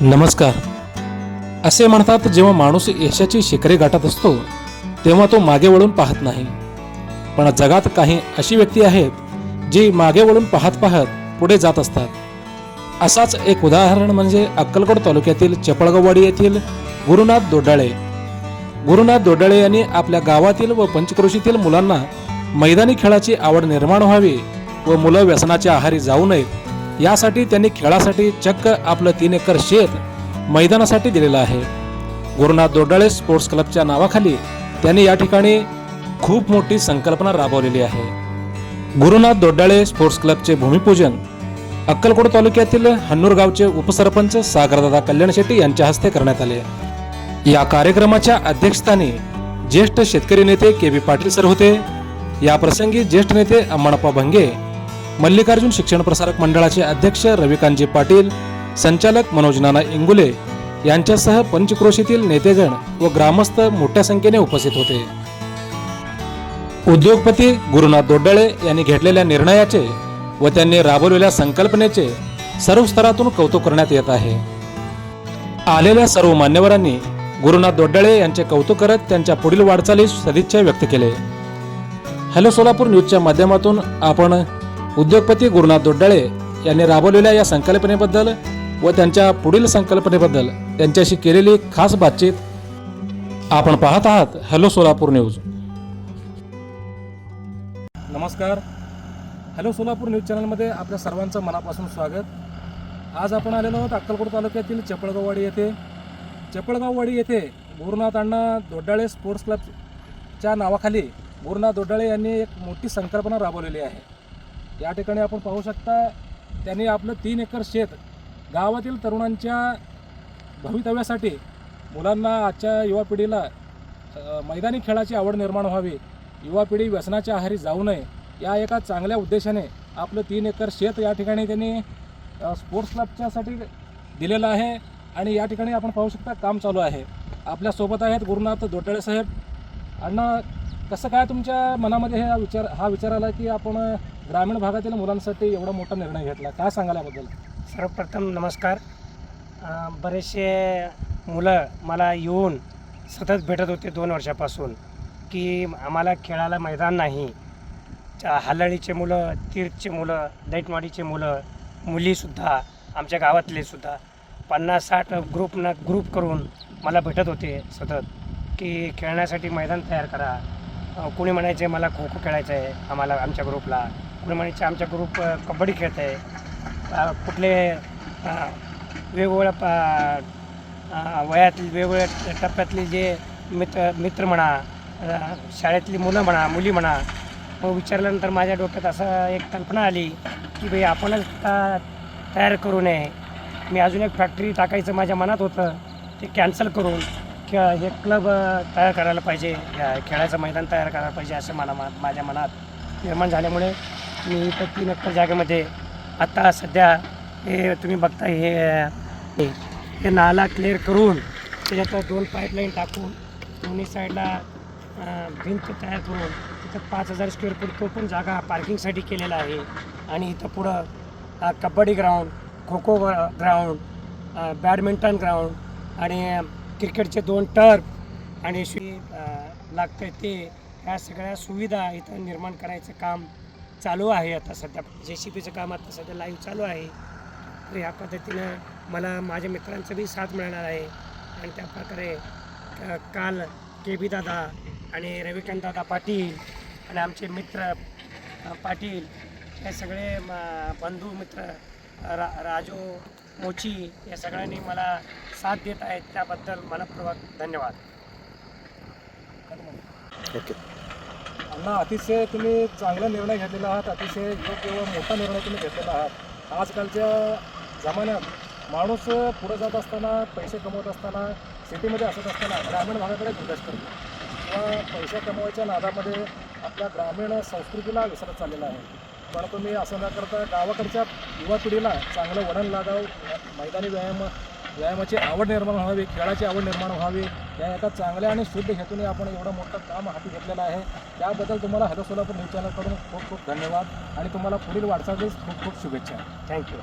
नमस्कार. असे म्हणतात जेव्हा माणूस यशाची शिखरे गाठत असतो तेव्हा तो मागे वळून पाहत नाही. पण जगात काही अशी व्यक्ती आहेत जी मागे वळून पाहत पाहत पुढे जात असतात. असाच एक उदाहरण म्हणजे अक्कलकोट तालुक्यातील चपळगाववाडी येथील गुरुनाथ दोडाळे. गुरुनाथ दोडाळे यांनी आपल्या गावातील व पंचक्रोशीतील मुलांना मैदानी खेळाची आवड निर्माण व्हावी व मुलं व्यसनाच्या आहारी जाऊ नयेत. यासाठी त्यांनी खेळासाठी चक्क आपलं तीन एकर शेत मैदानासाठी दिलेलं आहे. गुरुनाथ दोडाळे स्पोर्ट्स क्लबच्या नावाखाली त्यांनी या ठिकाणी खूप मोठी संकल्पना राबवलेली आहे. गुरुनाथ दोडाळे स्पोर्ट्स क्लबचे भूमिपूजन अक्कलकोट तालुक्यातील हन्नूर गावचे उपसरपंच सागरदादा कल्याण शेट्टी यांच्या हस्ते करण्यात आले. या कार्यक्रमाच्या अध्यक्षस्थानी ज्येष्ठ शेतकरी नेते के बी पाटील सर होते. या प्रसंगी ज्येष्ठ नेते अम्माणप्पा भंगे मल्लिकार्जुन शिक्षण प्रसारक मंडळाचे अध्यक्ष रविकांतजी पाटील संचालक मनोज नाना इंगुले यांच्यासह पंचक्रोशीतील नेतेगण व ग्रामस्थ मोठ्या संख्येने उपस्थित होते. उद्योगपती गुरुनाथ दोड्डाळे यांनी घेतलेल्या निर्णयाचे व त्यांनी राबवलेल्या संकल्पनेचे सर्व स्तरातून कौतुक करण्यात येत आहे. आलेल्या सर्व मान्यवरांनी गुरुनाथ दोड्डाळे यांचे कौतुक करत त्यांच्या पुढील वाटचालीस सदिच्छा व्यक्त केले. हॅलो सोलापूर न्यूजच्या माध्यमातून आपण उद्योगपती गुरुनाथ दोड्डाळे यांनी राबवलेल्या या संकल्पनेबद्दल व त्यांच्या पुढील संकल्पनेबद्दल त्यांच्याशी केलेली खास बातचीत आपण पाहत आहात हॅलो सोलापूर न्यूज. नमस्कार. हॅलो सोलापूर न्यूज चॅनलमध्ये आपल्या सर्वांचं मनापासून स्वागत. आज आपण आलेलो आहोत अक्कलकोट तालुक्यातील चपळगाववाडी येथे. चपळगाववाडी येथे गुरुनाथ अण्णा दोड्डाळे स्पोर्ट्स क्लबच्या नावाखाली गुरुनाथ दोड्डाळे यांनी एक मोठी संकल्पना राबवलेली आहे. या ठिकाणी आपण पाहू शकता त्यांनी आपलं तीन एकर शेत गावातील तरुणांच्या भवितव्यासाठी मुलांना आजच्या युवा पिढीला मैदानी खेळाची आवड निर्माण व्हावी युवा पिढी व्यसनाच्या आहारी जाऊ नये या एका चांगल्या उद्देशाने आपलं तीन एकर शेत या ठिकाणी त्यांनी स्पोर्ट्स क्लबच्यासाठी दिलेलं आहे आणि या ठिकाणी आपण पाहू शकता काम चालू आहे. आपल्यासोबत आहेत गुरुनाथ दोटाळे साहेब. अण्णा कसं काय तुमच्या मनामध्ये हा विचार हा विचार आला की आपण ग्रामीण भागातील मुलांसाठी एवढा मोठा निर्णय घेतला. काय सांगाल याबद्दल? सर्वप्रथम नमस्कार. बरेचसे मुलं मला येऊन सतत भेटत होते दोन वर्षापासून की आम्हाला खेळायला मैदान नाही. चा- मुलं तीर्थचे मुलं दैटवाडीचे मुलं मुलीसुद्धा आमच्या गावातले सुद्धा पन्नास साठ ग्रुपनं ग्रुप करून मला भेटत होते सतत की खेळण्यासाठी मैदान तयार करा. कोणी म्हणायचे मला खो खो खेळायचं आहे आम्हाला आमच्या ग्रुपला. त्याचप्रमाणेचे आमच्या ग्रुप कबड्डी खेळत आहे. कुठले वेगवेगळ्या पा अ, वयातली वेगवेगळ्या टप्प्यातले जे मित्र मित्र म्हणा शाळेतली मुलं म्हणा मुली म्हणा मग विचारल्यानंतर माझ्या डोक्यात असं एक कल्पना आली की भाई आपणच तयार करू नये. मी अजून एक फॅक्टरी टाकायचं माझ्या मनात होतं ते कॅन्सल करून क हे क्लब तयार करायला पाहिजे खेळायचं मैदान तयार करायला पाहिजे असं मला मा माझ्या मनात निर्माण झाल्यामुळे मी इथं तीन एकर जागेमध्ये आता सध्या हे तुम्ही बघता हे हे- नाला क्लिअर करून त्याच्यात दोन पाईपलाईन टाकून दोन्ही साईडला भिंत तयार करून तिथं पाच हजार स्क्वेअर फूट तो पण जागा पार्किंगसाठी केलेला आहे. आणि इथं पुढं kabaddi ground kho kho ground badminton ground आणि क्रिकेटचे दोन टर्फ आणि लागतं ते. ह्या सगळ्या सुविधा इथं निर्माण करायचं काम चालू आहे आता सध्या. जे सी पीचं काम आता सध्या लाईव्ह चालू आहे. तर ह्या पद्धतीनं मला माझ्या मित्रांचं बी साथ मिळणार आहे. आणि त्या प्रकारे क- काल के बी दादा आणि रविकांत दादा पाटील आणि आमचे मित्र पाटील हे सगळे बंधू मित्र रा राजू मोची या सगळ्यांनी मला साथ देत आहेत. त्याबद्दल मनपूर्वक धन्यवाद. अण्णा अतिशय तुम्ही चांगला निर्णय घेतलेला आहात अतिशय योग्य व मोठा निर्णय तुम्ही घेतलेला आहात. आजकालच्या जमान्यात माणूस पुढे जात असताना पैसे कमवत असताना सिटीमध्ये असत असताना ग्रामीण भागाकडे दुर्लक्ष करतो. किंवा पैसे कमवायच्या नादामध्ये आपल्या ग्रामीण संस्कृतीला विसरत चाललेला आहे. पण तुम्ही असं न करता गावाकडच्या युवा पिढीला चांगलं वळण लागावं. मैदानी व्यायाम व्यायामाची आवड निर्माण व्हावी खेळाची आवड निर्माण व्हावी. या एका चांगल्या आणि शुद्ध हेतूने आपण एवढं मोठं काम हाती घेतलेलं आहे. त्याबद्दल तुम्हाला हॅलो सोलापूर न्यूज चॅनलकडून खूप खूप धन्यवाद आणि तुम्हाला पुढील वाटचालीस खूप खूप शुभेच्छा. थँक्यू